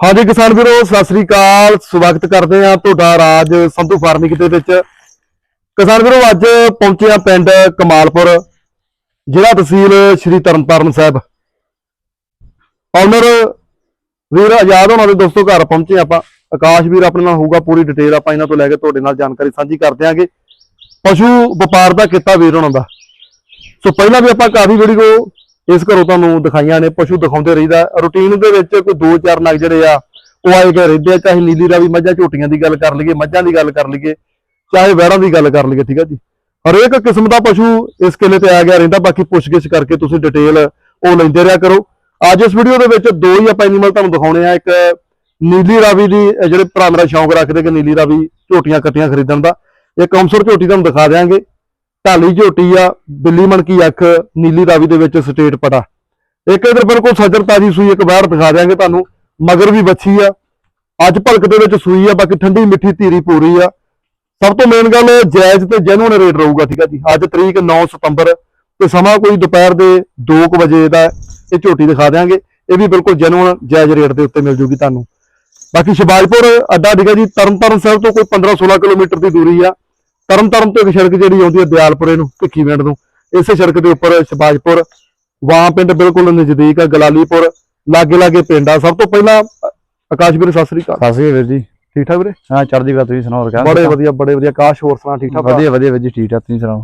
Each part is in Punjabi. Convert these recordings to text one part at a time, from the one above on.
ਹਾਂਜੀ ਕਿਸਾਨ ਵੀਰੋ, ਸਤਿ ਸ੍ਰੀ ਅਕਾਲ। ਸਵਾਗਤ ਕਰਦੇ ਹਾਂ ਤੁਹਾਡਾ ਰਾਜ ਸੰਧੂ ਫਾਰਮਿੰਗ ਦੇ ਵਿੱਚ। ਕਿਸਾਨ ਵੀਰੋ, ਅੱਜ ਪਹੁੰਚੇ ਹਾਂ ਪਿੰਡ ਕਮਾਲਪੁਰ, ਜ਼ਿਲ੍ਹਾ ਤਹਿਸੀਲ ਸ਼੍ਰੀ ਤਰਨਤਾਰਨ ਸਾਹਿਬ। ਓਨਰ ਵੀਰ, ਆਜ਼ਾਦ ਹੋਣਾ ਦੇ ਦੋਸਤੋ ਘਰ ਪਹੁੰਚੇ ਆਪਾਂ। ਆਕਾਸ਼ ਵੀਰ ਆਪਣੇ ਨਾਲ ਹੋਊਗਾ ਪੂਰੀ ਡਿਟੇਲ ਆਪਾਂ ਇਹਨਾਂ ਤੋਂ ਲੈ ਕੇ ਤੁਹਾਡੇ ਨਾਲ ਜਾਣਕਾਰੀ ਸਾਂਝੀ ਕਰ ਦਿਆਂਗੇ ਪਸ਼ੂ ਵਪਾਰ ਦਾ ਕਿੱਤਾ ਵੀਰ ਹੋਣਾ ਦਾ। ਸੋ ਪਹਿਲਾਂ ਵੀ ਆਪਾਂ ਕਾਫੀ ਵੀਡੀਓ ਇਸ ਘਰੋਂ ਤੁਹਾਨੂੰ ਦਿਖਾਈਆਂ ਨੇ, ਪਸ਼ੂ ਦਿਖਾਉਂਦੇ ਰਹੀਦਾ। ਰੂਟੀਨ ਦੇ ਵਿੱਚ ਕੋਈ ਦੋ ਚਾਰ ਨਗ ਜਿਹੜੇ ਆ, ਉਹ ਆਏ ਗਏ ਰਹਿੰਦੇ ਆ, ਚਾਹੇ ਨੀਲੀ ਰਾਵੀ ਮੱਝਾਂ ਝੋਟੀਆਂ ਦੀ ਗੱਲ ਕਰ ਲਈਏ, ਮੱਝਾਂ ਦੀ ਗੱਲ ਕਰ ਲਈਏ, ਚਾਹੇ ਵੈੜਾਂ ਦੀ ਗੱਲ ਕਰ ਲਈਏ, ਠੀਕ ਆ ਜੀ? ਹਰੇਕ ਕਿਸਮ ਦਾ ਪਸ਼ੂ ਇਸ ਕਿਲੇ ਤੇ ਆ ਗਿਆ ਰਹਿੰਦਾ, ਬਾਕੀ ਪੁੱਛਗਿੱਛ ਕਰਕੇ ਤੁਸੀਂ ਡਿਟੇਲ ਉਹ ਲੈਂਦੇ ਰਿਹਾ ਕਰੋ। ਅੱਜ ਇਸ ਵੀਡੀਓ ਦੇ ਵਿੱਚ ਦੋ ਹੀ ਆਪਾਂ ਐਨੀਮਲ ਤੁਹਾਨੂੰ ਦਿਖਾਉਣੇ ਆ, ਇੱਕ ਨੀਲੀ ਰਾਵੀ ਦੀ ਜਿਹੜੇ ਭਰਾ ਮੇਰਾ ਸ਼ੌਂਕ ਰੱਖਦੇ ਕਿ ਨੀਲੀ ਰਾਵੀ ਝੋਟੀਆਂ ਕੱਟੀਆਂ ਖਰੀਦਣ ਦਾ, ਇੱਕ ਅੰਸਰ ਝੋਟੀ ਤੁਹਾਨੂੰ ਦਿਖਾ ਦਿਆਂਗੇ। ਢਾਲੀ ਝੋਟੀ ਆ, ਬਿੱਲੀ ਮਣਕੀ ਅੱਖ, ਨੀਲੀ ਰਾਵੀ ਦੇ ਵਿੱਚ ਸਟੇਟ ਪਟਾ। ਇੱਕ ਇਧਰ ਬਿਲਕੁਲ ਸੱਜਰ ਤਾਜੀ ਸੂਈ, ਇੱਕ ਬਾਹਰ ਦਿਖਾ ਦਿਆਂਗੇ ਤੁਹਾਨੂੰ। ਮਗਰ ਵੀ ਬੱਚੀ ਆ। ਅੱਜ ਭਲਕ ਦੇ ਵਿੱਚ ਸੂਈ ਆ, ਬਾਕੀ ਠੰਡੀ ਮਿੱਠੀ ਧੀਰੀ ਪੂਰੀ ਆ। ਸਭ ਤੋਂ ਮੇਨ ਗੱਲ ਜਾਇਜ਼ ਤੇ ਜੈਨੂਨ ਰੇਟ ਰਹੂਗਾ, ਠੀਕ ਆ ਜੀ। ਅੱਜ ਤਰੀਕ 9 ਸਤੰਬਰ ਤੇ ਸਮਾਂ ਕੋਈ ਦੁਪਹਿਰ ਦੇ 2 ਵਜੇ ਦਾ ਇਹ ਝੋਟੀ ਦਿਖਾ ਦਿਆਂਗੇ। ਇਹ ਵੀ ਬਿਲਕੁਲ ਜੈਨੂਨ ਜਾਇਜ਼ ਰੇਟ ਦੇ ਉੱਤੇ ਮਿਲ ਜੂਗੀ ਤੁਹਾਨੂੰ। ਬਾਕੀ ਸ਼ਿਵਾਜਪੁਰ ਅੱਡਾ, ਠੀਕ ਆ ਜੀ, ਤਰਨਤਾਰਨ ਸਾਹਿਬ ਤੋਂ ਕੋਈ 15-16 ਕਿਲੋਮੀਟਰ ਦੀ ਦੂਰੀ ਆ। ਤਰਨਤਾਰਨ ਤੋਂ ਇੱਕ ਸੜਕ ਜਿਹੜੀ ਆਉਂਦੀ ਹੈ ਦਿਆਲਪੁਰੇ ਨੂੰ ਭਿੱਖੀਵਿੰਡ ਨੂੰ। ਇਸੇ ਸੜਕ ਦੇ ਉੱਪਰ ਸ਼ਿਵਾਜਪੁਰ ਵਾਂ ਪਿੰਡ ਬਿਲਕੁਲ ਨਜ਼ਦੀਕ ਆ ਗਲਾਲੀਪੁਰ ਲਾਗੇ ਲਾਗੇ ਪਿੰਡ ਆ। ਸਭ ਤੋਂ ਪਹਿਲਾਂ ਆਕਾਸ਼ ਵੀਰ ਸਤਿ ਸ੍ਰੀ ਅਕਾਲ। ਸਤਿ ਸ਼੍ਰੀ ਅਕਾਲ ਵੀਰ ਜੀ। ਠੀਕ ਠਾਕ ਵੀਰੇ? ਹਾਂ ਚੜ੍ਹਦੀ ਬਾਤ ਤੁਸੀਂ ਸੁਣਾਓ ਰਕਾ ਬੜੇ ਵਧੀਆ ਬੜੇ ਵਧੀਆ। ਆਕਾਸ਼ ਹੋਰ ਸੁਣਾ ਠੀਕ ਠਾਕ? ਵਧੀਆ ਵਧੀਆ ਵੀਰ ਜੀ ਠੀਕ ਠਾਕ ਤੁਸੀਂ ਸੁਣਾਓ?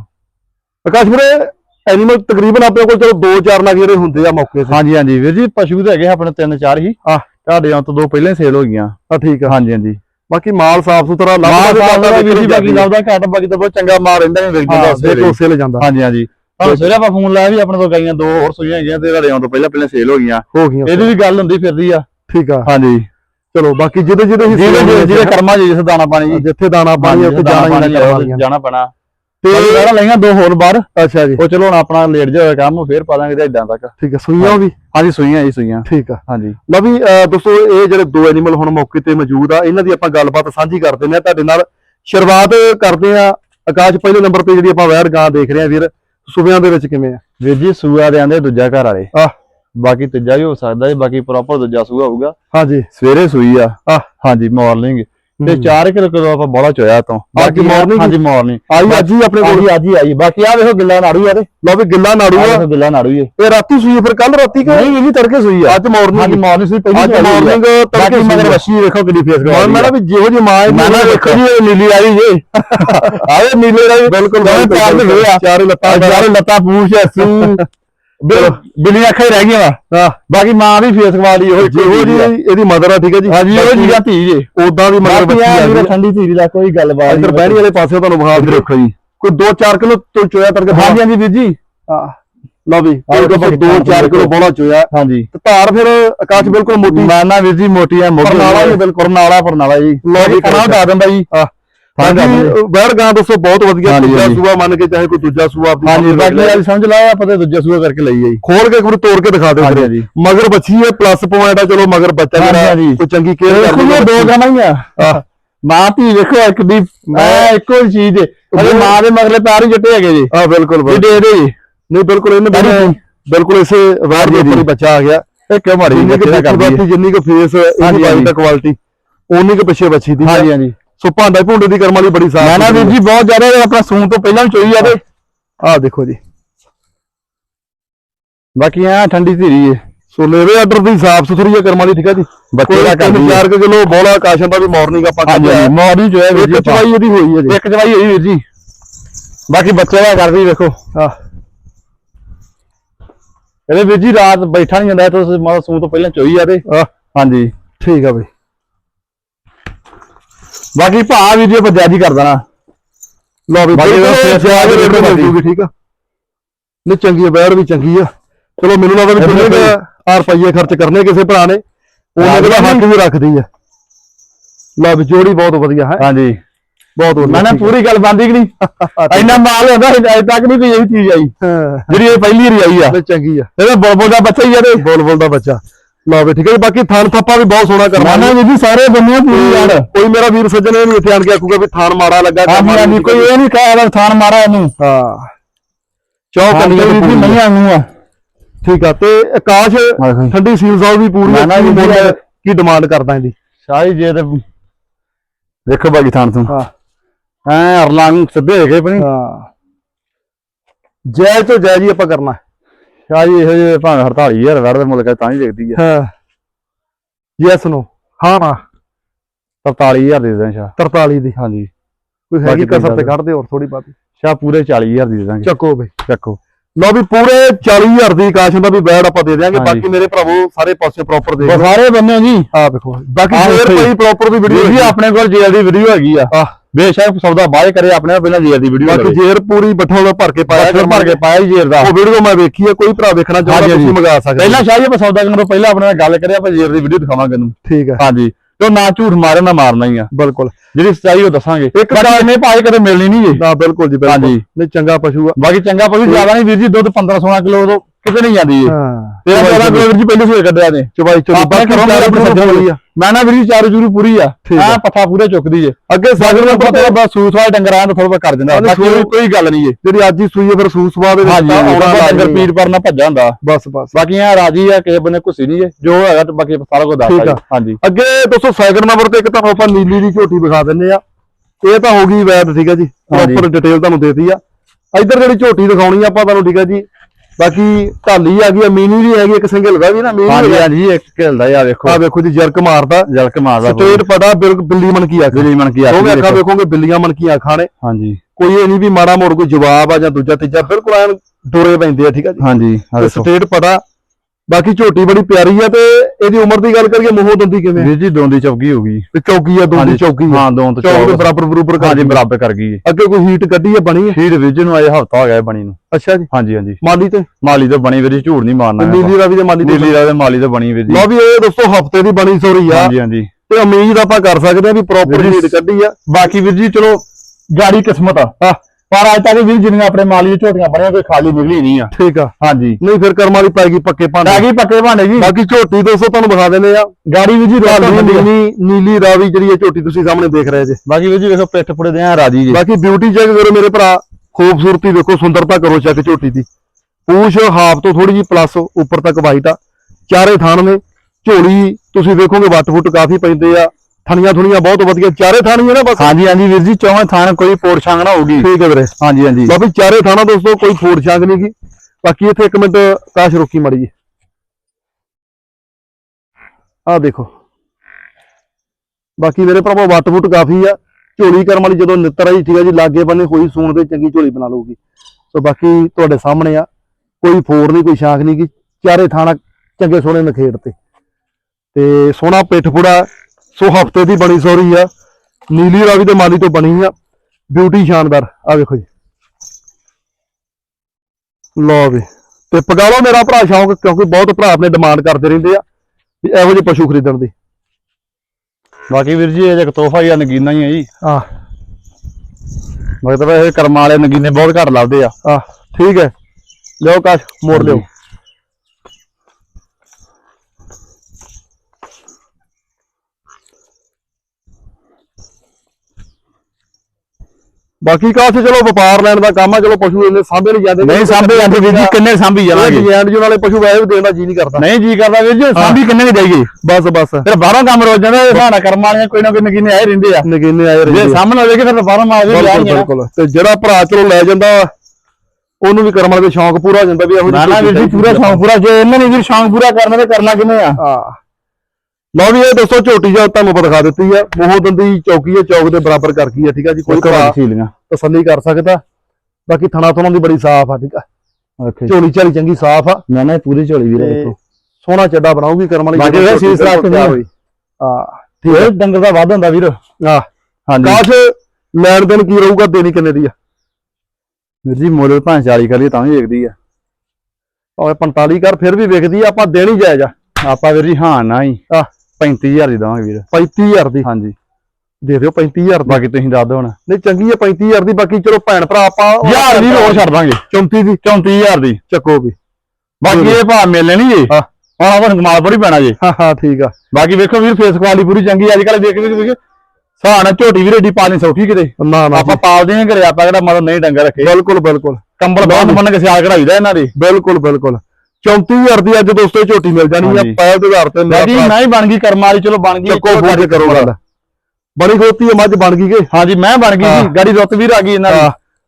ਆਕਾਸ਼ ਵੀਰੇ ਐਨੀਮਲ ਤਕਰੀਬਨ ਆਪਣੇ ਕੋਲ ਚਲੋ ਦੋ ਚਾਰ ਨਗ ਜਿਹੜੇ ਹੁੰਦੇ ਆ ਮੌਕੇ ਤੇ। ਹਾਂਜੀ ਹਾਂਜੀ ਵੀਰ ਜੀ ਪਸ਼ੂ ਤਾਂ ਹੈਗੇ ਆਪਣੇ ਤਿੰਨ ਚਾਰ ਹੀ। ਆਹ। ਤੁਹਾਡੇ ਆਉਣ ਤੋਂ ਦੋ ਪਹਿਲਾਂ ਸੇਲ ਹੋ ਗਈਆਂ। ਆ ਠੀਕ ਆ। ਹਾਂਜੀ ਹਾਂਜੀ। ਬਾਕੀ ਮਾਲ ਸਾਫ਼ ਸੁਥਰਾ ਮਾਲ ਲੱਭਦਾ ਸਾਲ ਦਾ ਵੀਰ ਜੀ ਬਾਕੀ ਘੱਟ ਤਾਂ ਬਹੁਤ ਚੰਗਾ ਮਾਲ ਰਹਿੰਦਾ ਨਹੀਂ ਵੇਖਦੇ ਹਾਂ ਦਾ ਦੇਖੋ ਉਸੇ ਲੈ ਜਾਂਦਾ। ਹਾਂਜੀ ਹਾਂਜੀ। ਹਾਂ ਸਵੇਰੇ ਆਪਾਂ ਫੋਨ ਲਾਇਆ ਵੀ ਆਪਣੇ ਤੋਂ ਗਈਆਂ ਦੋ ਹੋਰ ਸੂਈਆਂ ਹੈਗੀਆਂ ਤੇ ਆਉਣ ਤੋਂ ਪਹਿਲਾਂ ਪਹਿਲਾਂ ਸੇਲ ਹੋ ਗਈਆਂ। ਹੋ ਗਈਆਂ ਇਹਦੀ ਵੀ ਗੱਲ ਹੁੰਦੀ ਫਿਰਦੀ ਆ। ਠੀਕ ਆ। ਹਾਂਜੀ। ਚਲੋ ਬਾਕੀ ਜਿਹਦੇ ਜਿਹਦੇ ਹਿੱਸੇ ਜਿਹਦੇ ਜਿਹਦੇ ਕਰਮਾਂ ਜਿਸ ਦਾਣਾ ਪਾਣੀ। ਜਿੱਥੇ ਦਾਣਾ ਪਾਣੀ ਉੱਥੇ ਜਾਣਾ ਹੀ ਜਾਣਾ ਪੈਣਾ। ਤੇ ਜਿਹੜਾ ਲਈਆਂ ਦੋ ਹੋਰ ਬਾਹਰ। ਅੱਛਾ ਜੀ। ਉਹ ਚਲੋ ਹੁਣ ਆਪਣਾ ਲੇਟ ਜਾ ਹੋਇਆ ਕੰਮ ਫੇਰ ਪਾ ਦਾਂਗੇ ਤੇ ਇਦਾਂ ਤੱਕ। ਠੀਕ ਆ ਸੂਈਆਂ ਵੀ? ਹਾਂਜੀ। ਸੂਈਆਂ ਜੀ ਸੂਈਆਂ। ਠੀਕ ਆ। ਹਾਂਜੀ। ਲਓ ਵੀ ਦੋਸਤੋ ਇਹ ਜਿਹੜੇ ਦੋ ਐਨੀਮਲ ਹੁਣ ਮੌਕੇ ਤੇ ਮੌਜੂਦ ਆ ਇਹਨਾਂ ਦੀ ਆਪਾਂ ਗੱਲਬਾਤ ਸਾਂਝੀ ਕਰ ਦਿੰਦੇ ਆ ਤੁਹਾਡੇ ਨਾਲ ਸ਼ੁਰੂਆਤ ਕਰਦੇ ਆ ਆਕਾਸ਼ ਪਹਿਲੇ ਨੰਬਰ ਤੇ ਜਿਹੜੀ ਆਪਾਂ ਵੈਰ ਗਾਂ ਦੇਖ ਰਹੇ ਆ ਵੀਰ ਸੂਬਿਆਂ ਦੇ ਵਿੱਚ ਕਿਵੇਂ ਆ? ਵੀਰ ਜੀ ਸੂਆ ਦੇ ਆਂਦੇ ਦੂਜਾ ਘਰ ਵਾਲੇ। ਆਹ। ਬਾਕੀ ਤੀਜਾ ਵੀ ਹੋ ਸਕਦਾ ਹੈ ਬਾਕੀ ਪ੍ਰੋਪਰ ਦੂਜਾ ਸੂਆ ਹੋਊਗਾ। ਹਾਂਜੀ। ਸਵੇਰੇ ਸੂਈ ਆ। ਆਹ। ਹਾਂਜੀ ਮਾਰਨਿੰਗ ਤੇ ਹੂੰ। 4 ਕਿਲੋ ਕਿਲੋ ਆਪਾਂ ਬੋਲਾ ਚੋਇਆ ਤੋਂ ਅੱਜ morning? ਹਾਂਜੀ ਮਾਰਨਿੰਗ ਆਈ ਅੱਜ ਹੀ ਆਪਣੇ ਕੋਲ? ਅੱਜ ਹੀ ਆਈ ਬਾਕੀ ਆ ਵੇਖੋ ਗਿੱਲਾ ਨਾੜੂ ਆ ਤੇ। ਲਓ ਵੀ ਗਿੱਲਾ ਨਾੜੂ ਆ। ਗਿੱਲਾ ਨਾੜੂ ਇਹ ਇਹ ਰਾਤੀ ਸੂਈ ਫਿਰ ਕੱਲ ਰਾਤੀ ਕਿ ਨਹੀਂ ਜੀ ਤੜਕੇ ਸੂਈ ਆ। ਅੱਜ ਮਾਰਨਿੰਗ ਹਾਂਜੀ ਮਾਰਨਿੰਗ ਸੂਈ ਪਹਿਲੀ ਅੱਜ। ਮਾਰਨਿੰਗ ਤੜਕੇ ਮਗਰ। ਵੱਛੀ ਵੇਖੋ ਕਿੰਨੀ ਫੇਸ ਮੈਂ ਮੈਂ ਵੀ ਜਿਹੋ ਜਿਹੀ ਮਾਂ ਮੈਂ ਨਾ ਵੇਖੋ। ਜੀ ਇਹ ਨੀਲੀ ਵਾਲੀ ਜੇ। ਆਵੇ ਨੀਲੇ ਰਾਈ ਬਿਲਕੁਲ। ਚਾਰੇ ਲੱਤਾਂ ਚਾਰੇ ਲੱਤਾਂ ਪੂਛ ਸੂ ਬਿਲੀ ਅੱਖਾਂ ਹੀ ਰਹਿ ਗਈਆਂ ਵਾ। ਹਾਂ। ਬਾਕੀ ਮਾਂ ਵੀ ਫੇਸ ਵਾਲੀ ਉਹ ਜਿਹੋ ਜੀ ਇਹਦੀ ਮਦਰ ਆ ਠੀਕ ਹੈ ਜੀ? ਹਾਂਜੀ ਉਹ ਜੀਗਾ ਧੀ ਜੇ। ਉਦਾਂ ਦੀ ਮਦਰ ਬੱਚੀ ਆ ਆ ਵੀਰੇ ਠੰਡੀ ਧੀ ਦਾ ਕੋਈ ਗੱਲਬਾਤ ਇੱਧਰ ਬਹਿਣੀ ਵਾਲੇ ਪਾਸੇ ਤੁਹਾਨੂੰ ਵਿਖਾ ਦਿਓ ਦੇਖੋ ਜੀ। ਕੋਈ 2-4 ਕਿਲੋ ਤੋਂ ਚੋਇਆ ਤੜਕੇ ਹਾਂਜੀ ਹਾਂਜੀ ਵੀਰ ਜੀ। ਹਾਂ। ਲਓ ਵੀ ਬਾਕੀ 2-4 ਕਿਲੋ ਬੋਲਾ ਚੋਇਆ। ਹਾਂਜੀ। ਤੇ ਧਾਰ ਫਿਰ ਆਕਾਸ਼ ਬਿਲਕੁਲ ਮੋਟੀ। ਮਾਨਾ ਵੀਰ ਜੀ ਮੋਟੀ ਆ ਮੋਟੀ ਪਰਨਾਲਾ ਜੀ, ਬਿਲਕੁਲ। ਪਰਨਾਲਾ ਪਰਨਾਲਾ ਜੀ। ਲਓ ਜੀ, ਕਣਾ ਦੱਸ ਦਿੰਦਾ ਜੀ। ਹਾਂ ਹਾਂਜੀ ਵੈਰ ਗਾਂ ਦੱਸੋ ਬਹੁਤ ਵਧੀਆ ਹਾਂਜੀ, ਦੂਜਾ ਹਾਂਜੀ। ਸੂਆ ਮੰਨ ਕੇ ਚਾਹੇ ਕੋਈ ਦੂਜਾ ਸੂਆ ਆਪਦੀ ਹਾਂਜੀ ਬਾਕੀ। ਵਾਲੀ ਸਮਝ ਲਾ ਆਪਾਂ ਤੇ ਦੂਜਾ ਸੂਆ ਕਰਕੇ ਲਈ ਆ ਜੀ ਖੋਲ ਕੇ ਇੱਕ ਵਾਰ ਤੋੜ ਕੇ ਦਿਖਾ ਦਿਓ ਹਾਂਜੀ। ਮਗਰ ਬੱਚੀ ਹੈ ਪਲੱਸ ਪੁਆਇੰਟ ਆ ਚਲੋ ਮਗਰ ਬੱਚਾ ਹਾਂਜੀ, ਜਿਹੜਾ ਹਾਂਜੀ। ਕੋਈ ਚੰਗੀ ਕੇਅਰ ਕਰਦੀ ਇਹ ਦੋ ਗਾਣਾ ਹੀ ਆ। ਮਾਂ ਧੀ ਵੇਖੋ ਇੱਕ ਦੀ ਮੈਂ ਇੱਕੋ ਹੀ ਚੀਜ਼ ਜੇ ਅਰੇ ਮਾਂ ਦੇ ਮਗਲੇ ਪੈਰ ਹੀ ਜੱਟੇ ਹੈਗੇ ਜੀ ਆ ਬਿਲਕੁਲ ਜੀ ਬਿਲਕੁਲ। ਦੇ ਦੇ ਜੀ ਨਹੀਂ ਬਿਲਕੁਲ ਇਹਨੇ ਹਾਂਜੀ। ਬਿਲਕੁਲ ਬਿਲਕੁਲ ਇਸੇ ਵੈਰ ਦੇ ਹਾਂਜੀ, ਉੱਪਰ ਹੀ ਬੱਚਾ ਆ ਗਿਆ ਇਹ ਕਿਉਂ ਮਾਰੀ ਜਿੰਨੀ ਕੁ ਕਰਦੀ ਜਿੰਨੀ ਕੁ ਫੇਸ ਇਹਦੀ ਹਾਂਜੀ, ਬਾਈ ਹਾਂਜੀ। ਦਾ ਕੁਆਲਿਟੀ ਉਨੀ ਕੁ ਪਿੱਛੇ ਬੱਚੀ ਦੀ ਹਾਂਜੀ ਹਾਂਜੀ ਸੋ ਭਾਂਡਾ ਭੁੰਡੇ ਦੀ ਕਰਮ ਵਾਲੀ ਬੜੀ ਸਾਫ਼ ਮੈਂ ਨਾ ਵੀਰ ਜੀ ਬਹੁਤ ਜ਼ਿਆਦਾ ਆਪਣਾ ਸੂਨ ਤੋਂ ਪਹਿਲਾਂ ਵੀ ਚੋਈ ਆ ਤੇ ਆ ਦੇਖੋ ਜੀ। ਬਾਕੀ ਆ ਠੰਡੀ ਧੀਰੀ ਏ ਸੋ ਲੇਵੇ ਆਰਡਰ ਦੀ ਸਾਫ਼ ਸੁਥਰੀ ਹੈ ਕਰਮਾਂ ਦੀ ਠੀਕ ਹੈ ਜੀ? ਬੱਚੇ ਦਾ ਹੈ 4 ਕਿਲੋ ਬੋਲਾ ਆਕਾਸ਼ਨ ਦਾ ਵੀ ਮਾਰਨਿੰਗ ਆਪਾਂ ਕਰਦੇ ਆ। ਮੋਰੀ ਚੋਇਆ ਵੀਰ ਜੀ ਇੱਕ ਚਵਾਈ ਇਹਦੀ ਹੋਈ ਹੈ ਜੀ। ਇੱਕ ਚਵਾਈ ਹੋਈ ਵੀਰ ਜੀ। ਬਾਕੀ ਬੱਚੇ ਦਾ ਕਰਦੀ ਵੇਖੋ। ਆ ਇਹਦੇ ਵੀਰ ਜੀ ਰਾਤ ਬੈਠਾ ਨਹੀਂ ਜਾਂਦਾ ਤੁਸੀਂ ਮਾਂ ਸੂਨ ਤੋਂ ਪਹਿਲਾਂ ਚੋਈ ਆ ਤੇ ਹਾਂਜੀ। ਠੀਕ ਆ ਬਈ। ਬਾਕੀ ਭਾ ਵੀਰ ਜੀ ਜਾਜੀ ਕਰ ਦੇਣਾ। ਲਓ ਵੀ ਬਾਕੀ ਜਾਇਜ਼ ਦੇਖੋ ਰੇਟ ਮਿਲ। ਜੂਗੀ ਠੀਕ ਆ। ਨਹੀਂ ਚੰਗੀ ਬੈਰ ਵੀ ਚੰਗੀ ਆ। ਚਲੋ ਮੈਨੂੰ ਲੱਗਦਾ ਵੀ ਕਿੰਨੇ ਆ ਰੁਪਈਏ ਖਰਚ ਕਰਨੇ ਕਿਸੇ ਭਰਾ ਨੇ। ਉਹਨੇ ਦਾ ਹੱਕ ਵੀ ਰੱਖਦੀ ਆ। ਲਓ ਵੀ ਜੋੜੀ ਬਹੁਤ ਵਧੀਆ ਹੈ। ਹਾਂਜੀ। ਬਹੁਤ ਵਧੀਆ ਮੈਂ ਨਾ ਪੂਰੀ ਗੱਲ ਬੰਦੀ ਕਿ ਨਹੀਂ ਇੰਨਾ ਮਾਲ ਹੁੰਦਾ ਅਜੇ ਤੱਕ ਨਹੀਂ ਕੋਈ ਇਹ ਚੀਜ਼ ਆਈ। ਜਿਹੜੀ ਇਹ ਪਹਿਲੀ ਵਾਰੀ ਆਈ ਆ। ਚੰਗੀ ਆ। ਇਹਦਾ ਬੋਲਬੋਲ ਦਾ ਬੱਚਾ ਹੀ ਆ ਤੇ। ਬੋਲ ਦਾ ਬੱਚਾ। ਲਓ ਵੀ ਠੀਕ ਹੈ ਜੀ ਬਾਕੀ ਥਾਨ ਥੱਪਾ ਵੀ ਬਹੁਤ ਸੋਹਣਾ ਕਰਵਾ ਮਾਨਾ ਜੀ ਸਾਰੇ ਬੰਨੇ ਪੂਰੀ ਯਾਰ। ਕੋਈ ਮੇਰਾ ਵੀਰ ਸੱਜਣ ਇਹ ਨਹੀਂ ਇੱਥੇ ਆਣ ਕੇ ਆਖੂਗਾ ਵੀ ਥਾਨ ਮਾੜਾ ਲੱਗਾ ਹਾਂਜੀ ਹਾਂਜੀ ਕੋਈ ਇਹ ਨਹੀਂ ਕਹੇਗਾ ਥਾਨ ਮਾਰਾ ਇਹਨੂੰ। ਹਾਂ। ਚੌਕ ਕੰਨੀ ਜੀ ਨਹੀਂ ਆਨੂੰ ਆ। ਠੀਕ ਆ ਤੇ ਆਕਾਸ਼। ਠੰਡੀ ਸੀਲ ਸਾਹਿਬ ਵੀ ਪੂਰੀ ਕੀ ਡਿਮਾਂਡ ਕਰਦਾ ਇਹਦੀ? ਸ਼ਾਹੀ ਜੇ ਤੇ ਵੇਖੋ ਬਾਕੀ ਥਾਂ ਤੋਂ। ਹਾਂ। ਐ ਅਰਲੰਗ ਸਿੱਧੇ ਹੈਗੇ ਪਣੀ ਹਾਂ। ਜੈ ਤੋਂ ਜੈ ਜੀ ਆਪਾਂ ਕਰਨਾ। ਸ਼ਾਹੀ ਇਹੋ ਜਿਹੇ ਭਾਵੇਂ 48000 ਵੜ ਦੇ ਮੁੱਲ ਤਾਂ ਹੀ ਵੇਚਦੀ ਆ। ਹਾਂ। ਯੈਸ ਨੋ ਹਾਂ ਨਾ 47000 ਦੇ ਦੇਣਾ ਸ਼ਾਹ। 43 ਦੀ। ਹਾਂਜੀ। ਕੋਈ ਹੈਗੀ ਕਸਰ ਤੇ ਕੱਢ ਦੇ ਹੋਰ ਥੋੜੀ ਬਾਤ ਸ਼ਾਹ ਪੂਰੇ 40000 ਦੀ ਦੇ ਦਾਂਗੇ ਚੱਕੋ ਬਈ। ਚੱਕੋ। ਲਓ ਵੀ ਪੂਰੇ 40000 ਦੀ ਕਾਸ਼ ਦਾ ਵੀ ਬੈਡ ਆਪਾਂ ਦੇ ਦਿਆਂਗੇ। ਹਾਂਜੀ। ਬਾਕੀ ਮੇਰੇ ਭਰਾਵੋ ਸਾਰੇ ਪਾਸੇ ਪ੍ਰੋਪਰ ਦੇ ਸਾਰੇ ਬੰਨੇ ਜੀ। ਆ ਦੇਖੋ ਬਾਕੀ ਜੀ। ਕੋਈ ਪ੍ਰੋਪਰ ਦੀ ਵੀਡੀਓ ਜੀ ਆਪਣੇ ਕੋਲ ਜੇਲ ਦੀ ਵੀਡੀਓ ਹੈਗੀ ਆ। ਆਹ। ਬੇਸ਼ੱਕ ਸੌਦਾ ਬਾਅਦ ਕਰੇ ਆਪਣੇ ਪਹਿਲਾਂ ਜੇਲ ਦੀ ਵੀਡੀਓ ਬਾਕੀ ਜੇਰ ਪੂਰੀ ਬੱਠਲ ਭਰ ਕੇ ਪਾਇਆ ਭਰ ਕੇ ਪਾਇਆ ਜੀ ਜੇਲ ਦਾ। ਉਹ ਵੀਡੀਓ ਮੈਂ ਵੇਖੀ ਹੈ ਕੋਈ ਭਰਾ ਵੇਖਣਾ ਚਾਹੁੰਦਾ ਤੁਸੀਂ। ਮੰਗਾ ਸਕਦੇ ਪਹਿਲਾਂ ਜੀ ਆਪਾਂ ਸੌਦਾ ਕਰਨ ਤੋਂ ਪਹਿਲਾਂ ਆਪਣੇ ਨਾਲ ਗੱਲ ਕਰਿਆ ਆਪਾਂ ਜੇਲ ਦੀ ਵੀਡੀਓ ਦਿਖਾਵਾਂਗੇ ਇਹਨੂੰ। ਠੀਕ ਹੈ ਹਾਂਜੀ। ਤੇ ਨਾ ਝੂਠ ਮਾਰੇ ਨਾ ਮਾਰਨਾ ਹੀ ਆ। ਬਿਲਕੁਲ। ਜਿਹੜੀ ਸੱਚਾਈ ਉਹ ਦੱਸਾਂਗੇ। ਇੱਕ ਗੱਲ- ਇਹਨੇ ਭਾਈ ਕਦੇ ਮਿਲਣੀ ਨਹੀਂ ਜੀ। ਨਾ ਬਿਲਕੁਲ ਜੀ ਬਿਲਕੁਲ। ਹਾਂਜੀ। ਨਹੀਂ ਚੰਗਾ ਪਸ਼ੂ ਆ। ਬਾਕੀ ਚੰਗਾ ਪਸ਼ੂ ਜ਼ਿਆਦਾ ਨਹੀਂ ਵੀਰ ਜੀ ਦੁੱਧ 15 16 ਕਿਲੋ ਤੋਂ ਕਿਤੇ ਨਹੀਂ ਜਾਂਦੀ ਇਹ ਹਾਂ। 13 14 ਕਿਲੋ ਵੀਰ ਜੀ ਪਹਿਲੇ ਸੂਏ ਕੱਢਿਆ ਨੇ। ਚਵਾਈ ਆਪਣੇ ਬਾਕੀ ਚਾਰ ਮੇਰੇ ਸੱਜਣ ਹੋਈ ਆ। ਮੈਂ ਨਾ ਵੀਰ ਜੀ ਚਾਰੂ ਚੂਰੂ ਪੂਰੀ ਆ। ਆ। ਆ। ਪੱਠਾ ਪੂਰੇ ਚੁੱਕਦੀ ਜੇ ਅੱਗੇ ਸਾਗਰ ਦਾ ਪਤਾ ਬਸ ਸੂਸ ਵਾਲੇ ਡੰਗਰਾਂ ਤੋਂ ਥੋੜਾ ਕਰ ਦਿੰਦਾ। ਬਾਕੀ ਕੋਈ ਗੱਲ ਨਹੀਂ ਜੇ ਜਿਹੜੀ ਅੱਜ ਹੀ ਸੂਈ ਫਿਰ ਸੂਸ ਬਾਅਦ ਦੇ ਵਿੱਚ ਤਾਂ ਆਉਣਾ ਉਹਦਾ ਡੰਗਰ ਲਾਜ਼ਮੀ ਆ। ਪੀਰ ਪਰ ਨਾ ਭੱਜਾ ਹੁੰਦਾ। ਬਸ ਬਸ। ਬਾਕੀ ਆ ਰਾਜੀ ਆ ਕਿਸੇ ਬੰਨੇ ਘੁੱਸੀ ਨਹੀਂ ਜੇ ਜੋ ਹੈਗਾ ਤੇ ਬਾਕੀ ਸਾਰਾ ਕੁਝ ਠੀਕ ਦੱਸਦਾ ਆ। ਜੀ। ਹਾਂਜੀ। ਅੱਗੇ ਦੋਸਤੋ ਸੈਕਿੰਡ ਨੰਬਰ ਤੇ ਇੱਕ ਤੁਹਾਨੂੰ ਆਪਾਂ ਨੀਲੀ ਦੀ ਝੋਟੀ ਵਿਖਾ ਦਿੰਨੇ ਆ। ਇਹ ਤਾਂ ਹੋ ਗਈ ਵੈਦ ਠੀਕ ਹੈ ਜੀ। ਪ੍ਰੋਪਰ ਡਿਟੇਲ ਤੁਹਾਨੂੰ ਦੇਤੀ ਆ। ਇੱਧਰ ਜਿਹੜੀ ਝੋਟੀ ਦਿਖਾਉਣੀ ਆ ਆਪਾਂ ਤੁਹਾਨੂੰ ਠੀਕ ਹੈ ਜੀ। ਬਾਕੀ ਢਾਲੀ ਆ ਗਈ ਆ ਮੀਨੀ ਵੀ ਹੈਗੀ ਇੱਕ ਸਿੰਗਲ ਦਾ ਵੀ ਨਾ ਮੀਨੀ ਹਾਂਜੀ ਹਾਂਜੀ ਇੱਕ ਖੇਲਦਾ ਆ ਵੇਖੋ। ਆ ਵੇਖੋ ਜੀ ਜਰਕ ਮਾਰਦਾ। ਜਲਕ ਮਾਰਦਾ। ਸਟੇਟ ਪਟਾ ਬਿਲਕੁਲ ਬਿੱਲੀ ਮਨ ਕੀ ਬਿਲੀ ਮਨ ਕੀ ਆਖੀ ਅੱਖਾਂ ਵੇਖੋ। ਵੇਖੋਗੇ ਬਿੱਲੀਆਂ ਮਨ ਕੀ ਅੱਖਾਂ ਨੇ। ਹਾਂਜੀ। ਕੋਈ ਇਹ ਨਹੀਂ ਵੀ ਮਾੜਾ ਮੋੜ ਕੋਈ ਜਵਾਬ ਆ ਜਾਂ ਦੂਜਾ ਤੀਜਾ ਬਿਲਕੁਲ ਐਨ ਡੋਰੇ ਪੈਂਦੇ ਆ ਠੀਕ ਹੈ ਜੀ। ਹਾਂਜੀ ਆ ਸਟੇਟ ਪਟਾ ਬਾਕੀ ਝੋਟੀ ਬੜੀ ਪਿਆਰੀ ਆ ਤੇ ਇਹਦੀ ਉਮਰ ਦੀ ਗੱਲ ਕਰੀਏ ਮੋਹ ਦੰਦੀ ਕਿਵੇਂ? ਵੀਰ ਜੀ ਦੋਂਦੀ ਚੌਕੀ ਹੋ ਗਈ। ਤੇ ਚੌਕੀ ਆ ਦੋ ਦੀ ਹਾਂਜੀ, ਚੌਕੀ ਹਾਂ ਦੋਂ ਤੋਂ ਚੌਕ ਦੇ ਬਰਾਬਰ ਬਰੂਬਰ ਕਰ ਹਾਂਜੀ ਬਰਾਬਰ ਕਰ ਗਈ ਅੱਗੇ ਕੋਈ ਹੀਟ ਕੱਢੀ ਆ ਬਣੀ ਫੀਡ ਵੀਰ ਨੂੰ ਅਜੇ ਹਫਤਾ ਹੋ ਗਿਆ ਬਣੀ ਨੂੰ। ਅੱਛਾ ਜੀ। ਹਾਂਜੀ ਹਾਂਜੀ। ਮਾਲੀ ਤੇ? ਮਾਲੀ ਤੋਂ ਬਣੀ ਵੀਰ ਜੀ ਝੂਠ ਨਹੀਂ ਮਾਰਨਾ। ਨੀਲੀ ਰਾਵੀ ਦੇ ਮਾਲੀ ਤੇ ਨੀਲੀ ਰਾਜ ਦੇ ਮਾਲੀ ਤੋਂ ਬਣੀ ਵੀਰ ਜੀ। ਲਓ ਵੀ ਇਹ ਦੋਸਤੋ ਹਫ਼ਤੇ ਦੀ ਬਣੀ ਸੋਰੀ ਆ। ਹਾਂਜੀ ਹਾਂਜੀ। ਤੇ ਉਮੀਦ ਆਪਾਂ ਕਰ ਸਕਦੇ ਆ ਵੀ ਪ੍ਰੋਪਰ ਹੀਟ ਕੱਢੀ ਆ। ਬਾਕੀ ਵੀਰ ਜੀ ਚਲੋ ਗਾੜੀ ਕਿਸਮਤ ਆ। ਪਰ ਅੱਜ ਤੱਕ ਵੀਰ ਜਿੰਨੀਆਂ ਆਪਣੇ ਮਾਲੀ ਦੀਆਂ ਝੋਟੀਆਂ ਬਣੀਆਂ ਕੋਈ ਖਾਲੀ ਨਿਕਲੀ ਨਹੀਂ ਆ। ਠੀਕ ਆ। ਹਾਂਜੀ। ਨਹੀਂ ਫਿਰ ਕਰਮ ਵਾਲੀ ਪੈਗੀ ਪੱਕੇ ਭਾਂਡੇ। ਗਈ ਪੱਕੇ ਭਾਂਡੇ ਜੀ। ਬਾਕੀ ਝੋਟੀ ਦੋਸਤੋ ਤੁਹਾਨੂੰ ਦਿਖਾ ਦਿੰਦੇ ਆ। ਗਾੜੀ ਵੀਰ ਜੀ ਢਾਲੀ ਨੀਲੀ ਰਾਵੀ ਜਿਹੜੀ ਇਹ ਝੋਟੀ ਤੁਸੀਂ ਸਾਹਮਣੇ ਦੇਖ ਰਹੇ ਜੇ। ਬਾਕੀ ਵੀਰ ਜੀ ਵੇਖੋ ਪਿੱਠ ਪੁੜੇ ਦੇ ਆ ਰਾਜੀ ਜੀ। ਬਾਕੀ ਬਿਊਟੀ ਚੈੱਕ ਕਰੋ ਮੇਰੇ ਭਰਾ ਖੂਬਸੂਰਤੀ ਦੇਖੋ ਸੁੰਦਰਤਾ ਕਰੋ ਚੈੱਕ ਝੋਟੀ ਦੀ। ਪੂਛ ਹਾਫ ਤੋਂ ਥੋੜੀ ਜੀ ਪਲੱਸ ਉੱਪਰ ਤੱਕ ਵਾਈਟ ਆ। ਚਾਰੇ ਥਾਣ ਨੇ। ਝੋਲੀ ਤੁਸੀਂ ਵੇਖੋਗੇ ਵੱਟ ਫੁੱਟ ਕਾਫੀ ਪੈਂਦੇ ਆ। ਥਣੀਆਂ ਥੁਣੀਆਂ ਬਹੁਤ ਵਧੀਆ ਚਾਰੇ ਥਾਣੀ ਹੈ ਨਾ ਬਸ। ਹਾਂਜੀ ਹਾਂਜੀ ਵੀਰ ਜੀ ਚੌਵੇਂ ਥਾਣ ਕੋਈ ਪੋੜ ਛਾਂਗ ਨਾ ਹੋਊਗੀ। ਠੀਕ ਹੈ ਵੀਰੇ। ਹਾਂਜੀ ਹਾਂਜੀ। ਬਾਕੀ ਚਾਰੇ ਥਾਣਾ ਦੋਸਤੋ ਕੋਈ ਫੋੜ ਛਾਂਗ ਨਹੀਂ ਗੀ। ਬਾਕੀ ਇੱਥੇ ਇੱਕ ਮਿੰਟ ਕਾਸ਼ ਰੋਕੀ ਮੜੀ ਜੀ। ਆਹ ਦੇਖੋ। ਬਾਕੀ ਮੇਰੇ ਭਰਾਵੋ ਵੱਟ ਫੁੱਟ ਕਾਫੀ ਆ। ਝੋਲੀ ਕਰਮ ਵਾਲੀ ਜਦੋਂ ਨਿੱਤਰ ਆਈ ਠੀਕ ਹੈ ਜੀ ਲਾਗੇ ਬੰਨੇ ਹੋਈ ਸੂਣ ਤੇ ਚੰਗੀ ਝੋਲੀ ਬਣਾ ਲਊਗੀ। ਸੋ ਬਾਕੀ ਤੁਹਾਡੇ ਸਾਹਮਣੇ ਆ। ਕੋਈ ਫੋੜ ਨਹੀਂ ਕੋਈ ਸ਼ਾਂਖ ਨਹੀਂ ਗੀ। ਚਾਰੇ ਥਾਣਾ ਚੰਗੇ ਸੋਹਣੇ ਨਖੇੜ ਤੇ। ਤੇ ਸੋਹਣਾ ਪਿੱਠ ਫੁੜਾ ਸੋ ਹਫ਼ਤੇ ਦੀ ਬਣੀ ਸੋਰੀ ਆ। ਨੀਲੀ ਰਾਵੀ ਦੇ ਮਾਲੀ ਤੋਂ ਬਣੀ ਆ। ਬਿਊਟੀ ਸ਼ਾਨਦਾਰ। ਆ ਵੇਖੋ ਜੀ। ਲਓ ਵੀ। ਤੇ ਪਗਾ ਲਓ ਮੇਰਾ ਭਰਾ ਸ਼ੌਂਕ ਕਿਉਂਕਿ ਬਹੁਤ ਭਰਾ ਆਪਣੇ ਡਿਮਾਂਡ ਕਰਦੇ ਰਹਿੰਦੇ ਆ ਵੀ ਇਹੋ ਜਿਹੇ ਪਸ਼ੂ ਖਰੀਦਣ ਦੀ। ਬਾਕੀ ਵੀਰ ਜੀ ਇਹ ਇੱਕ ਤੋਹਫਾ ਹੀ ਆ ਨਗੀਨਾ ਹੀ ਆ ਜੀ। ਆ। ਮਤਲਬ ਇਹ ਕਰਮਾਂ ਵਾਲੇ ਨਗੀਨੇ ਬਹੁਤ ਘੱਟ ਲੱਭਦੇ ਆ। ਆ। ਠੀਕ ਹੈ। ਲਿਓ ਕਾਸ਼ ਮੋੜ ਲਿਓ ਬਾਕੀ ਕਾਸ਼ ਚਲੋ ਵਪਾਰ ਲੈਣ ਦਾ ਕੰਮ ਆ ਚਲੋ ਪਸ਼ੂ ਇੰਨੇ ਸਾਂਭੇ ਨਹੀਂ ਜਾਂਦੇ ਨਹੀਂ ਸਾਂਭੇ ਜਾਂਦੇ ਵੀਰ ਜੀ ਕਿੰਨੇ ਸਾਂਭੀ ਜਾਵਾਂਗੇ ਡਿਜ਼ਾਈਨ ਜੋ ਵਾਲੇ ਪਸ਼ੂ ਵੈਸੇ ਵੀ ਦੇਣ ਦਾ ਜੀ ਨਹੀਂ ਕਰਦਾ। ਨਹੀਂ ਜੀ ਕਰਦਾ ਵੀਰ ਜੀ ਸਾਂਭੀ ਕਿੰਨੇ ਕੁ ਜਾਈਏ ਬਸ ਬਸ। ਫਿਰ ਬਾਹਰੋਂ ਕੰਮ ਰੋਜ਼ ਜਾਂਦਾ ਇਹ ਕਰਮਾਂ ਵਾਲੀਆਂ ਕੋਈ ਨਾ ਕੋਈ ਨਗੀਨੇ ਆਏ ਰਹਿੰਦੇ ਆ। ਨਗੀਨੇ ਆਏ ਜੇ ਰਹਿੰਦੇ ਆ। ਸਾਹਮਣੇ ਹੋਵੇ ਕਿ ਫਿਰ ਬਾਹਰੋਂ ਮਾਰ ਵੀ ਬਿਲਕੁਲ ਬਿਲਕੁਲ। ਤੇ ਜਿਹੜਾ ਭਰਾ ਚਲੋ ਲੈ ਜਾਂਦਾ ਉਹਨੂੰ ਵੀ ਕਰਮ ਵਾਲੇ ਦਾ ਸ਼ੌਂਕ ਪੂਰਾ ਹੋ ਜਾਂਦਾ ਵੀ ਇਹੋ ਨਾ ਨਾ ਵੀਰ ਜੀ ਪੂਰਾ ਸ਼ੌਂਕ ਪੂਰਾ ਜੇ ਇਹਨਾਂ ਨੇ ਵੀਰ ਸ਼ੌਂਕ ਪੂਰਾ ਕਰਨਾ ਤੇ ਕਰਨਾ ਕਿਵੇਂ ਆ? ਹਾਂ। ਲਓ ਵੀ ਇਹ ਦੋਸਤੋ ਝੋਟੀ ਜਾਂ ਤੁਹਾਨੂੰ ਆਪਾਂ ਦਿਖਾ ਦਿੱਤੀ ਆ। ਮੋਹ ਦੰਦੀ ਚੌਕੀ ਹੈ ਚੌਕ ਦੇ ਬਰਾਬਰ ਕਰ ਗਈ ਆ ਠੀਕ ਆ ਜੀ ਕੋਈ ਭਰਾ ਸੀਲੀਆਂ ਤਸੱਲੀ ਕਰ ਸਕਦਾ। ਬਾਕੀ ਥਣਾ ਥਣਾ ਦੀ ਬੜੀ ਸਾਫ਼ ਆ ਠੀਕ ਆ। ਝੋਲੀ ਝਾਲੀ ਚੰਗੀ ਸਾਫ਼ ਆ। ਨਾ ਨਾ ਪੂਰੀ ਝੋਲੀ ਵੀਰ ਦੇਖੋ। ਸੋਹਣਾ ਚੱਡਾ ਬਣਾਉਗੀ ਕਰਮ ਵਾਲੀ ਬਾਕੀ ਸੀਸ ਰੱਖ ਹੋਈ ਹਾਂ ਠੀਕ ਡੰਗਰ ਦਾ ਵੱਧ ਹੁੰਦਾ ਵੀਰ। ਆ ਹਾਂਜੀ। ਕਾਸ਼ ਲੈਣ ਦੇਣ ਕੀ ਰਹੂਗਾ ਦੇਣੀ ਕਿੰਨੇ ਦੀ ਆ? ਵੀਰ ਜੀ ਮੁੱਲ ਭਾਂ 40 ਕਰੀਏ ਤਾਂ ਵੀ ਵੇਖਦੀ ਆ। ਭਾਵੇਂ 45 ਕਰ ਫਿਰ ਵੀ ਵਿਕਦੀ ਆ ਆਪਾਂ ਦੇਣੀ ਜਾਇਜ਼ ਆ। ਆਪਾਂ ਵੀਰ ਜੀ ਹਾਂ ਨਾ ਹੀ। ਆ 35000 ਦੀ ਦਵਾਂਗੇ ਵੀਰ। 35000 ਦੀ? ਹਾਂਜੀ। ਦੇ ਦਿਓ 35000 ਦੀ। ਬਾਕੀ ਤੁਸੀਂ ਦੱਸ ਦਿਓ ਹੁਣ। ਨਹੀਂ ਚੰਗੀ ਆ 35000 ਦੀ ਬਾਕੀ ਚਲੋ ਭੈਣ ਭਰਾ ਆਪਾਂ ਯਾਰ ਵੀਰ ਹੋਰ ਛੱਡ ਦਾਂਗੇ। 34 ਦੀ? 34000 ਦੀ। ਚੱਕੋ ਵੀ। ਬਾਕੀ ਇਹ ਭਾਅ ਮਿਲਨੇ ਨਹੀਂ ਜੀ। ਹਾਂ। ਹੁਣ ਆਪਾਂ ਨੂੰ ਕਮਾਲ ਪੂਰੀ ਪੈਣਾ ਜੀ। ਹਾਂ ਹਾਂ ਠੀਕ ਆ। ਬਾਕੀ ਵੇਖੋ ਵੀਰ ਫੇਸ ਕੁਆਲਿਟੀ ਪੂਰੀ ਚੰਗੀ ਅੱਜ ਕੱਲ ਦੇਖ ਵੇਖ ਸਾਣਾ ਝੋਟੀ ਵੀਰ ਏਡੀ ਪਾਲਣੀ ਸੌਖੀ ਕਿਤੇ। ਨਾ ਨਾ ਆਪਾਂ ਪਾਲਦੇ ਆਂ ਘਰੇ ਆਪਾਂ ਕਿਹੜਾ ਮਤਲਬ ਨਹੀਂ ਡੰਗਰ ਰੱਖੇ। ਬਿਲਕੁਲ ਬਿਲਕੁਲ। ਕੰਬਲ ਬਾਹਰ ਬੰਨ ਕੇ ਸਿਆਲ ਕਢਾਈਦਾ ਇਹਨਾਂ ਦੇ। ਬਿਲਕੁਲ ਬਿਲਕੁਲ। 34000 ਦੀ ਅੱਜ ਦੋਸਤੋ ਝੋਟੀ ਮਿਲ ਜਾਣੀ ਆ ਦੇ ਆਧਾਰ ਤੇ ਮੇਰਾ ਜੀ ਭਰਾ ਮੈਂ ਹੀ ਬਣ ਗਈ ਕਰਮ ਵਾਲੀ ਚਲੋ ਬਣ ਗਈ ਚੱਕੋ ਫੋਨ ਤੇ ਕਰੋ ਗੱਲ। ਬੜੀ ਖੋਤੀ ਹੈ ਮੱਝ ਬਣ ਗਈ ਕਿ? ਹਾਂਜੀ ਮੈਂ ਬਣ ਗਈ। ਜੀ ਗਾੜੀ ਰੁੱਤ ਵੀਰ ਆ ਗਈ ਇਹਨਾਂ ਦੀ।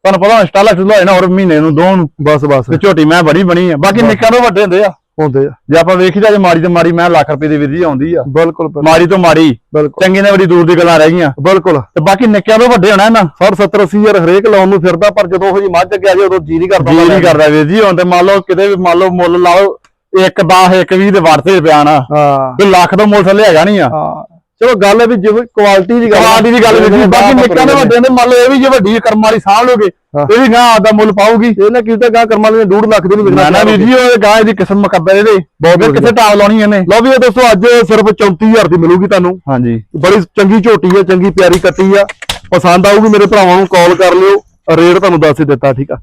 ਤੁਹਾਨੂੰ ਪਤਾ ਇੰਸਟਾਲਾ ਸ਼ੁਰੂ ਹੋਏ ਨਾ ਹੋਰ ਮਹੀਨੇ ਨੂੰ ਦੋ ਨੂੰ। ਬਸ ਬਸ। ਤੇ ਝੋਟੀ ਮੈਂ ਬੜੀ ਬਣੀ ਆ। ਬਾਕੀ। ਨਿੱਕਾਂ ਤੋਂ ਵੱਡੇ ਹੁੰਦੇ ਆ। ਹੁੰਦੇ ਆ। ਜੇ ਆਪਾਂ ਵੇਖੀਦਾ ਜੇ ਮਾੜੀ ਤੇ ਮਾੜੀ ਮੈਂ ਲੱਖ ਰੁਪਏ ਦੀ ਵੀਰ ਜੀ ਆਉਂਦੀ ਆ। ਬਿਲਕੁਲ ਮਾੜੀ ਤੋਂ ਮਾੜੀ। ਬਿਲਕੁਲ। ਚੰਗੀ ਨੇ ਬੜੀ ਦੂਰ ਦੀ ਗੱਲਾਂ ਰਹਿ ਗਈਆਂ। ਬਿਲਕੁਲ। ਤੇ ਬਾਕੀ ਨਿੱਕਿਆਂ ਤੋਂ ਵੱਡੇ ਹੋਣਾ ਇਹਨਾਂ। 60 70 80 ਹਜ਼ਾਰ ਹਰੇਕ ਲਾਉਣ ਨੂੰ ਫਿਰਦਾ ਪਰ ਜਦੋਂ ਉਹ ਜੀ ਮੱਝ ਅੱਗੇ ਆ ਜਾਏ ਉਦੋਂ ਜੀ ਨਹੀਂ ਕਰਦਾ ਜੀ ਨਹੀਂ ਕਰਦਾ ਵੀਰ ਜੀ ਹੁਣ ਤੇ ਮੰਨ ਲਓ ਕਿਤੇ ਵੀ ਮੰਨ ਲਓ ਮੁੱਲ ਲਾਓ 1 10 1 20 ਦੇ ਵੜਤੇ ਪਿਆ ਨਾ ਹਾਂ। ਤੇ ਲੱਖ ਤੋਂ ਮੁੱਲ ਥੱਲੇ ਹੈਗਾ ਨਹੀਂ ਆ। ਹਾਂ। ਚਲੋ ਗੱਲ ਹੈ ਵੀ ਜਿਵੇਂ ਕੁਆਲਿਟੀ ਦੀ ਗੱਲ। ਕਮਾਂਡੀ ਦੀ ਗੱਲ ਜੀ ਬਾਕੀ ਨਿੱਕਿਆਂ ਦੇ ਵੱਡੇ ਨੇ ਮੰਨ ਲਓ ਇਹ ਵੀ ਜੇ ਵੱਡੀ ਕਰਮ ਵਾਲੀ ਸਾਂਭ ਲੋਗੇ। ਇਹ ਵੀ ਗਾਂ ਆਦਾ ਮੁੱਲ ਪਾਊਗੀ। ਇਹ ਨਾ ਕਿਤੇ ਗਾਂ ਕਰਮਾਂ ਨੇ 2 ਲੱਖ ਦੀ ਨਹੀਂ ਨਾ ਨਾ ਵੀਰ ਜੀ ਉਹ ਗਾਂ ਦੀ ਕਿਸਮ ਮੁਕੱਬਰ ਇਹਦੇ। ਬਹੁਤ। ਕਿੱਥੇ ਟਾਪ ਲਾਉਣੀ ਇਹਨੇ? ਲਓ ਵੀ ਦੋਸਤੋ ਅੱਜ ਸਿਰਫ 34000 ਦੀ ਮਿਲੂਗੀ ਤੁਹਾਨੂੰ। ਹਾਂਜੀ। ਬੜੀ ਚੰਗੀ ਝੋਟੀ ਹੈ ਚੰਗੀ ਪਿਆਰੀ ਕੱਟੀ ਆ। ਪਸੰਦ ਆਊਗੀ ਮੇਰੇ ਭਰਾਵਾਂ ਨੂੰ ਕਾਲ ਕਰ ਲਿਓ। ਰੇਟ ਤੁਹਾਨੂੰ ਦੱਸ ਹੀ ਦਿੱਤਾ ਠੀਕ ਆ।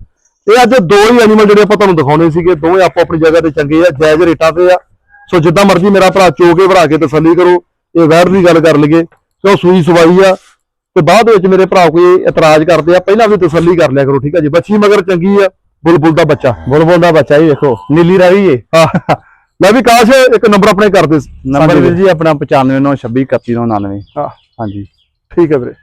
ਇਹ ਅੱਜ ਦੋ ਹੀ ਐਨੀਮਲ ਜਿਹੜੇ ਆਪਾਂ ਤੁਹਾਨੂੰ ਦਿਖਾਉਣੇ ਸੀਗੇ। ਦੋਵੇਂ ਆਪੋ ਆਪਣੀ ਜਗ੍ਹਾ ਤੇ ਚੰਗੇ ਆ ਜਾਇਜ਼ ਰੇਟਾਂ ਤੇ ਆ। ਸੋ ਜਿੱਦਾਂ ਮਰਜ਼ੀ ਮੇਰਾ ਭਰਾ ਚੋ ਕੇ ਭਰਾ ਕੇ ਤਸੱਲੀ ਕਰੋ। ਇਹ ਵੈਰ ਦੀ ਗੱਲ ਕਰ ਲਈਏ ਕਿਉਂ ਸੂਈ ਸਵਾਈ ਆ ਤੇ ਬਾਅਦ ਵਿੱਚ ਮੇਰੇ ਭਰਾ ਕੋਈ ਇਤਰਾਜ਼ ਕਰਦੇ ਆ ਪਹਿਲਾਂ ਵੀ ਤਸੱਲੀ ਕਰ ਲਿਆ ਕਰੋ ਠੀਕ ਆ ਜੀ। ਬੱਚੀ ਮਗਰ ਚੰਗੀ ਆ ਬੁਲਬੁਲ ਦਾ ਬੱਚਾ। ਬੁਲਬੁਲ ਦਾ ਬੱਚਾ ਹੀ ਵੇਖੋ ਨੀਲੀ ਰਾਵੀ ਏ। ਲੈ ਵੀ ਕਾਸ਼ ਇੱਕ ਨੰਬਰ ਆਪਣੇ ਕਰ ਦੇ ਨੰਬਰ ਵੀਰ। ਜੀ ਆਪਣਾ 95963199 ਹਾਂ ਹਾਂਜੀ। ਠੀਕ ਹੈ ਵੀਰੇ।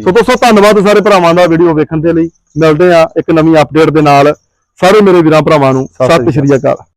ਸੋ ਦੋਸਤੋ ਧੰਨਵਾਦ ਸਾਰੇ ਭਰਾਵਾਂ ਦਾ ਵੀਡੀਓ ਵੇਖਣ ਦੇ ਲਈ। ਮਿਲਦੇ ਆ ਇੱਕ ਨਵੀਂ ਅਪਡੇਟ ਦੇ ਨਾਲ। ਸਾਰੇ ਮੇਰੇ ਵੀਰਾਂ ਭਰਾਵਾਂ ਨੂੰ। ਸਤਿ ਸ਼੍ਰੀ ਅਕਾਲ।